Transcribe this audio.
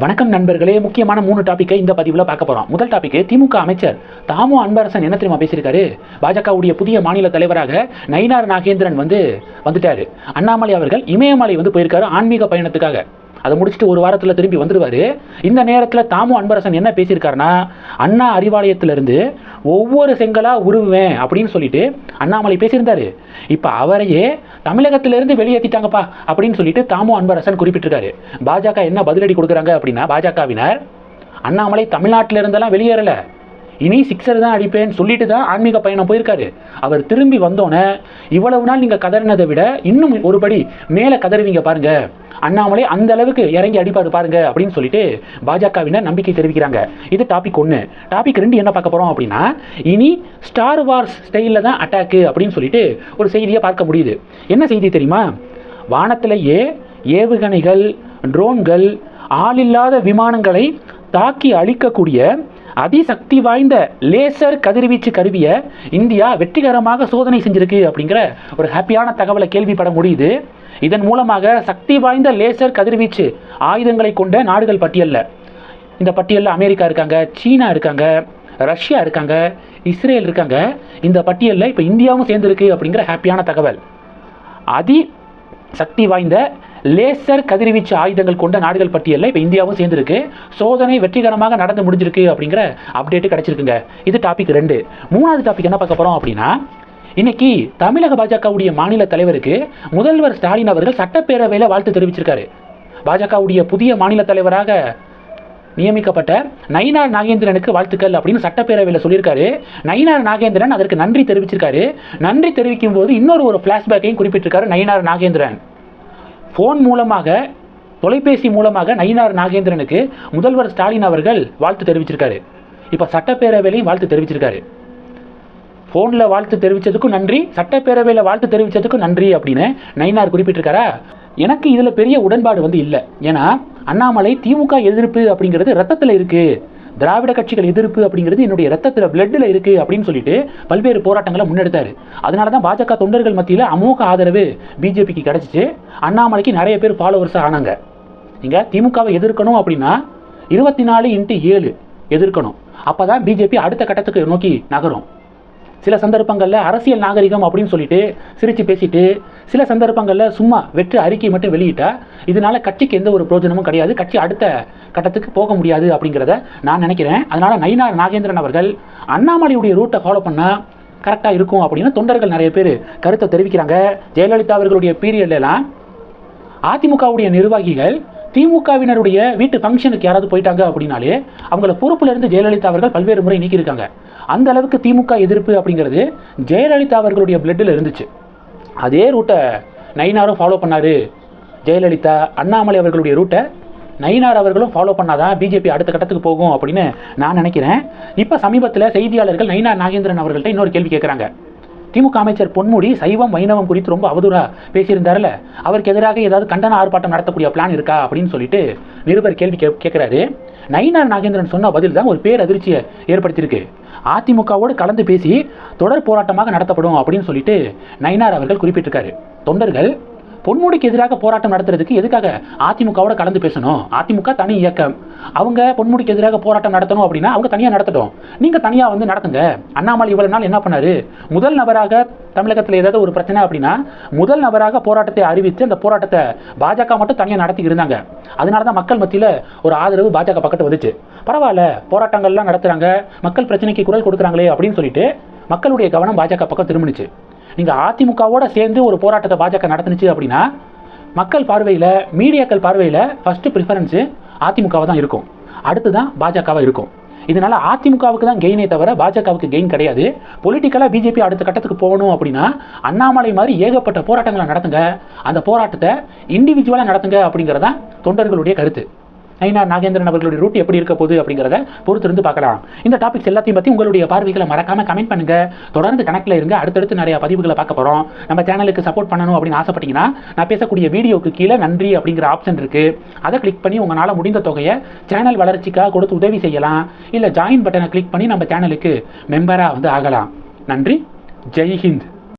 வணக்கம் நண்பர்களே முக்கியமான மூணு டாப்பிக்கை இந்த பதிவில் பார்க்க போகிறோம் முதல் டாபிக் திமுக அமைச்சர் தாமு அன்பரசன் என்ன தெரியுமா பேசியிருக்காரு? பாஜகவுடைய புதிய மாநில தலைவராக நயினார் நாகேந்திரன் வந்து வந்துட்டாரு. அண்ணாமலை அவர்கள் இமயமலை வந்து போயிருக்காரு ஆன்மீக பயணத்துக்காக. அதை முடிச்சுட்டு ஒரு வாரத்தில் திரும்பி வந்துடுவார் இந்த நேரத்தில் தாமு அன்பரசன் என்ன பேசியிருக்காருன்னா அண்ணா அறிவாலயத்திலிருந்து ஒவ்வொரு செங்கலாக உருவேன் அப்படின்னு சொல்லிட்டு அண்ணாமலை பேசியிருந்தாரு. இப்போ அவரையே தமிழகத்திலிருந்து வெளியேற்றிட்டாங்கப்பா அப்படின்னு சொல்லிட்டு தாமு அன்பரசன் குறிப்பிட்டிருக்காரு. பாஜக என்ன பதிலடி கொடுக்குறாங்க அப்படின்னா பாஜகவினர் அண்ணாமலை தமிழ்நாட்டிலிருந்தெல்லாம் வெளியேறலை. இனி சிக்ஸர் தான் அடிப்பேன்னு சொல்லிட்டு தான் ஆன்மீக பயணம் போயிருக்காரு. அவர் திரும்பி வந்தோன்னே இவ்வளவு நாள் நீங்கள் கதறினதை விட இன்னும் ஒருபடி மேலே கதறுவீங்க பாருங்க. அண்ணாமலை அந்த அளவுக்கு இறங்கி அடிப்பாரு பாருங்க அப்படின்னு சொல்லிட்டு பாஜகவினர் நம்பிக்கை தெரிவிக்கிறாங்க. இது டாபிக் ஒன்று டாபிக் ரெண்டு என்ன பார்க்க போகிறோம் அப்படின்னா இனி ஸ்டார் வார்ஸ் ஸ்டைலில் தான் அட்டாக்கு அப்படின்னு சொல்லிட்டு ஒரு செய்தியை பார்க்க முடியுது. என்ன செய்தி தெரியுமா? வானத்திலேயே ஏவுகணைகள் ட்ரோன்கள் ஆளில்லாத விமானங்களை தாக்கி அழிக்கக்கூடிய அதிசக்தி வாய்ந்த லேசர் கதிர்வீச்சு கருவியை இந்தியா வெற்றிகரமாக சோதனை செஞ்சிருக்கு அப்படிங்கிற ஒரு ஹாப்பியான தகவலை கேள்விப்பட முடியுது. இதன் மூலமாக சக்தி வாய்ந்த லேசர் கதிர்வீச்சு ஆயுதங்களை கொண்ட நாடுகள் பட்டியலில். இந்த பட்டியலில் அமெரிக்கா இருக்காங்க சீனா இருக்காங்க ரஷ்யா இருக்காங்க இஸ்ரேல் இருக்காங்க. இந்த பட்டியலில் இப்போ இந்தியாவும் சேர்ந்துருக்கு அப்படிங்கிற ஹாப்பியான தகவல். அதி சக்தி வாய்ந்த லேசர் கதிர்வீச்சு ஆயுதங்கள் கொண்ட நாடுகள் பட்டியலில் இப்போ இந்தியாவும் சேர்ந்துருக்கு. சோதனை வெற்றிகரமாக நடந்து முடிஞ்சிருக்கு அப்படிங்கிற அப்டேட்டு கிடச்சிருக்குங்க. இது டாபிக் ரெண்டு. மூணாவது டாபிக் என்ன பார்க்க போகிறோம் அப்படின்னா இன்னைக்கு தமிழக பாஜகவுடைய மாநில தலைவருக்கு முதல்வர் ஸ்டாலின் அவர்கள் சட்டப்பேரவையில் வாழ்த்து தெரிவிச்சிருக்காரு. பாஜகவுடைய புதிய மாநில தலைவராக நியமிக்கப்பட்ட நயினார் நாகேந்திரனுக்கு வாழ்த்துக்கள் அப்படின்னு சட்டப்பேரவையில் சொல்லியிருக்காரு. நயினார் நாகேந்திரன் அதற்கு நன்றி தெரிவிச்சிருக்காரு. நன்றி தெரிவிக்கும் போது இன்னொரு ஒரு ஃப்ளாஷ்பேக்கையும் குறிப்பிட்டிருக்காரு நயினார் நாகேந்திரன். ஃபோன் மூலமாக தொலைபேசி மூலமாக நயினார் நாகேந்திரனுக்கு முதல்வர் ஸ்டாலின் அவர்கள் வாழ்த்து தெரிவிச்சிருக்காரு. இப்போ சட்டப்பேரவையிலையும் வாழ்த்து தெரிவிச்சிருக்காரு. ஃபோனில் வாழ்த்து தெரிவித்ததுக்கும் நன்றி சட்டப்பேரவையில் வாழ்த்து தெரிவித்ததுக்கும் நன்றி அப்படின்னு நயினார் குறிப்பிட்டிருக்காரா? எனக்கு இதில் பெரிய உடன்பாடு வந்து இல்லை. ஏன்னா அண்ணாமலை திமுக எதிர்ப்பு அப்படிங்கிறது ரத்தத்தில் இருக்குது திராவிட கட்சிகள் எதிர்ப்பு அப்படிங்கிறது என்னுடைய ரத்தத்தில் பிளட்டில் இருக்குது அப்படின்னு சொல்லிட்டு பல்வேறு போராட்டங்களை முன்னெடுத்தார். அதனால தான் பாஜக தொண்டர்கள் மத்தியில் அமோக ஆதரவு பிஜேபிக்கு கிடச்சிச்சு. அண்ணாமலைக்கு நிறைய பேர் ஃபாலோவர்ஸாக ஆனாங்க. நீங்கள் திமுகவை எதிர்க்கணும் அப்படின்னா இருபத்தி நாலு இன்ட்டு ஏழு எதிர்க்கணும். அப்போ தான் பிஜேபி அடுத்த கட்டத்துக்கு நோக்கி நகரும். சில சந்தர்ப்பங்களில் அரசியல் நாகரிகம் அப்படின்னு சொல்லிட்டு சிரித்து பேசிட்டு சில சந்தர்ப்பங்களில் சும்மா வெற்று அறிக்கை மட்டும் வெளியிட்டா இதனால கட்சிக்கு எந்த ஒரு பிரயோஜனமும் கிடையாது. கட்சி அடுத்த கட்டத்துக்கு போக முடியாது அப்படிங்கிறத நான் நினைக்கிறேன். அதனால நயினார் நாகேந்திரன் அவர்கள் அண்ணாமலையுடைய ரூட்டை ஃபாலோ பண்ணால் கரெக்டாக இருக்கும் அப்படின்னு தொண்டர்கள் நிறைய பேர் கருத்தை தெரிவிக்கிறாங்க. ஜெயலலிதா அவர்களுடைய பீரியட்லாம் அதிமுகவுடைய நிர்வாகிகள் திமுகவினருடைய வீட்டு ஃபங்க்ஷனுக்கு யாராவது போயிட்டாங்க அப்படின்னாலே அவங்கள பொறுப்பில் இருந்து ஜெயலலிதா அவர்கள் பல்வேறு முறை நீக்கியிருக்காங்க. அந்த அளவுக்கு திமுக எதிர்ப்பு அப்படிங்கிறது ஜெயலலிதா அவர்களுடைய பிளட்டில் இருந்துச்சு. அதே ரூட்டை நயினாரும் ஃபாலோ பண்ணார். ஜெயலலிதா அண்ணாமலை அவர்களுடைய ரூட்டை நயினார் அவர்களும் ஃபாலோ பண்ணாதான் பிஜேபி அடுத்த கட்டத்துக்கு போகும் அப்படின்னு நான் நினைக்கிறேன். இப்போ சமீபத்தில் செய்தியாளர்கள் நயினார் நாகேந்திரன் அவர்கள்ட்ட இன்னொரு கேள்வி கேட்குறாங்க திமுக அமைச்சர் பொன்முடி சைவம் வைணவம் குறித்து ரொம்ப அவதூறா பேசியிருந்தார்ல அவருக்கு எதிராக ஏதாவது கண்டன ஆர்ப்பாட்டம் நடத்தக்கூடிய பிளான் இருக்கா அப்படின்னு சொல்லிட்டு நிருபர் கேள்வி கே கேட்குறாரு நயினார் நாகேந்திரன் சொன்ன பதில் தான் ஒரு பேரதிர்ச்சியை ஏற்படுத்தியிருக்கு. அதிமுகவோடு கலந்து பேசி தொடர் போராட்டமாக நடத்தப்படும் அப்படின்னு சொல்லிட்டு நயினார் அவர்கள் குறிப்பிட்டிருக்காரு. தொண்டர்கள் பொன்முடிக்கு எதிராக போராட்டம் நடத்துறதுக்கு எதுக்காக அதிமுகவோட கலந்து பேசணும்? அதிமுக தனி இயக்கம். அவங்க பொன்முடிக்கு எதிராக போராட்டம் நடத்தணும் அப்படின்னா அவங்க தனியாக நடத்தட்டும். நீங்கள் தனியாக வந்து நடத்துங்க. அண்ணாமலை இவ்வளவு நாள் என்ன பண்ணாரு? முதல் நபராக தமிழகத்தில் ஏதாவது ஒரு பிரச்சனை அப்படின்னா முதல் நபராக போராட்டத்தை அறிவித்து அந்த போராட்டத்தை பாஜக மட்டும் தனியாக நடத்தி இருந்தாங்க. அதனால தான் மக்கள் மத்தியில் ஒரு ஆதரவு பாஜக பக்கத்து வந்துச்சு. பரவாயில்ல போராட்டங்கள்லாம் நடத்துகிறாங்க மக்கள் பிரச்சனைக்கு குரல் கொடுக்குறாங்களே அப்படின்னு சொல்லிட்டு மக்களுடைய கவனம் பாஜக பக்கம் திரும்பினுச்சு. நீங்கள் அதிமுகவோட சேர்ந்து ஒரு போராட்டத்தை பாஜக நடத்துனுச்சு அப்படின்னா மக்கள் பார்வையில் மீடியாக்கள் பார்வையில் ஃபஸ்ட்டு ப்ரிஃபரன்ஸு அதிமுகவை தான் இருக்கும். அடுத்து தான் பாஜகவாக இருக்கும். இதனால் அதிமுகவுக்கு தான் கெயினே தவிர பாஜகவுக்கு கெயின் கிடையாது. பொலிட்டிக்கலாக பிஜேபி அடுத்த கட்டத்துக்கு போகணும் அப்படின்னா அண்ணாமலை மாதிரி ஏகப்பட்ட போராட்டங்களை நடத்துங்க. அந்த போராட்டத்தை இண்டிவிஜுவலாக நடத்துங்க அப்படிங்கிறதான் தொண்டர்களுடைய கருத்து. ஐநா நாகேந்திரன் அவர்களுடைய ரூட் எப்படி இருக்க போகுது அப்படிங்கிறத பொறுத்திருந்து பார்க்கலாம். இந்த டாபிக்ஸ் எல்லாத்தையும் பற்றி உங்களுடைய பார்வைகளை மறக்காம கமெண்ட் பண்ணுங்க. தொடர்ந்து கணக்கில் இருங்க. அடுத்தடுத்து நிறைய பதிவுகளை பார்க்க போகிறோம் நம்ம சேனலுக்கு சப்போர்ட் பண்ணணும் அப்படின்னு ஆசைப்பட்டீங்கன்னா நான் பேசக்கூடிய வீடியோக்கு கீழே நன்றி அப்படிங்கிற ஆப்ஷன் இருக்கு. அதை கிளிக் பண்ணி உங்களால் முடிந்த தொகையை சேனல் வளர்ச்சிக்காக கொடுத்து உதவி செய்யலாம். இல்லை ஜாயின் பட்டனை கிளிக் பண்ணி நம்ம சேனலுக்கு மெம்பராக வந்து ஆகலாம். நன்றி. ஜெய்ஹிந்த்